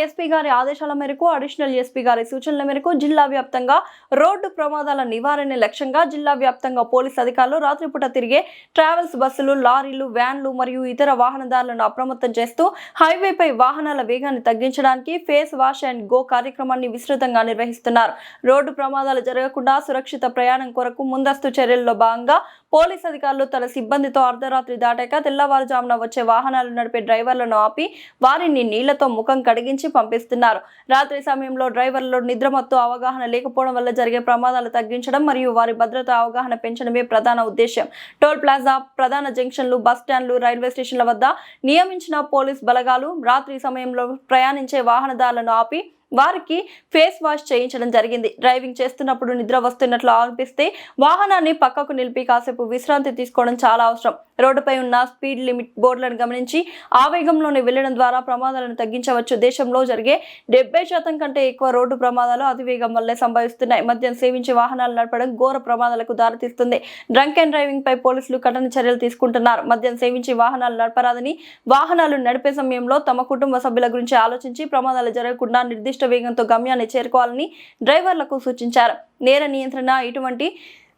SP గారి ఆదేశాల మేరకు అడిషనల్ ఎస్పీ గారి సూచనల మేరకు జిల్లా వ్యాప్తంగా రోడ్డు ప్రమాదాల నివారణ లక్ష్యంగా జిల్లా వ్యాప్తంగా పోలీస్ అధికారులు రాత్రిపూట తిరిగే ట్రావెల్స్ బస్సులు లారీలు వ్యాన్లు మరియు ఇతర వాహనదారులను అప్రమత్తం చేస్తూ హైవేపై వాహనాల వేగాన్ని తగ్గించడానికి ఫేస్ వాష్ అండ్ గో కార్యక్రమాన్ని విస్తృతంగా నిర్వహిస్తున్నారు. రోడ్డు ప్రమాదాలు జరగకుండా సురక్షిత ప్రయాణం కొరకు ముందస్తు చర్యల్లో భాగంగా పోలీస్ అధికారులు తన సిబ్బందితో అర్ధరాత్రి దాటాక తెల్లవారుజామున వచ్చే వాహనాలు నడిపే డ్రైవర్లను ఆపి వారిని నీళ్ళతో ముఖం కడిగించి పంపిస్తున్నారు. రాత్రి సమయంలో డ్రైవర్లలో నిద్రమత్తు అవగాహన లేకపోవడం వల్ల జరిగే ప్రమాదాలు తగ్గించడం మరియు వారి భద్రత అవగాహన పెంచడమే ప్రధాన ఉద్దేశం టోల్ ప్లాజా ప్రధాన జంక్షన్లు బస్ స్టాండ్లు రైల్వే స్టేషన్ల వద్ద నియమించిన పోలీస్ బలగాలు రాత్రి సమయంలో ప్రయాణించే వాహనదారులను ఆపి వారికి ఫేస్ వాష్ చేయించడం జరిగింది. డ్రైవింగ్ చేస్తున్నప్పుడు నిద్ర వస్తున్నట్లు అనిపిస్తే వాహనాన్ని పక్కకు నిలిపి కాసేపు విశ్రాంతి తీసుకోవడం చాలా అవసరం. రోడ్డుపై ఉన్న స్పీడ్ లిమిట్ బోర్డులను గమనించి ఆ వేగంలోనే వెళ్ళడం ద్వారా ప్రమాదాలను తగ్గించవచ్చు. దేశంలో జరిగే డెబ్బై శాతం కంటే ఎక్కువ రోడ్డు ప్రమాదాలు అతివేగం వల్లే సంభవిస్తున్నాయి. మద్యం సేవించి వాహనాలు నడపడం ఘోర ప్రమాదాలకు దారితీస్తుంది. డ్రంక్ అండ్ డ్రైవింగ్ పై పోలీసులు కఠిన చర్యలు తీసుకుంటున్నారు. మద్యం సేవించి వాహనాలు నడపరాదని వాహనాలు నడిపే సమయంలో తమ కుటుంబ సభ్యుల గురించి ఆలోచించి ప్రమాదాలు జరగకుండా నిర్దిష్ట వేగంతో గమ్యాన్ని చేరుకోవాలని డ్రైవర్లకు సూచించారు. నేర నియంత్రణ ఇటువంటి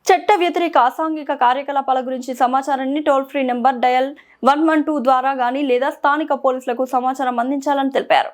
చట్ట వ్యతిరేక అసాంఘిక కార్యకలాపాల గురించి సమాచారాన్ని toll free number dial one one two ద్వారా కానీ లేదా స్థానిక పోలీసులకు సమాచారం అందించాలని తెలిపారు.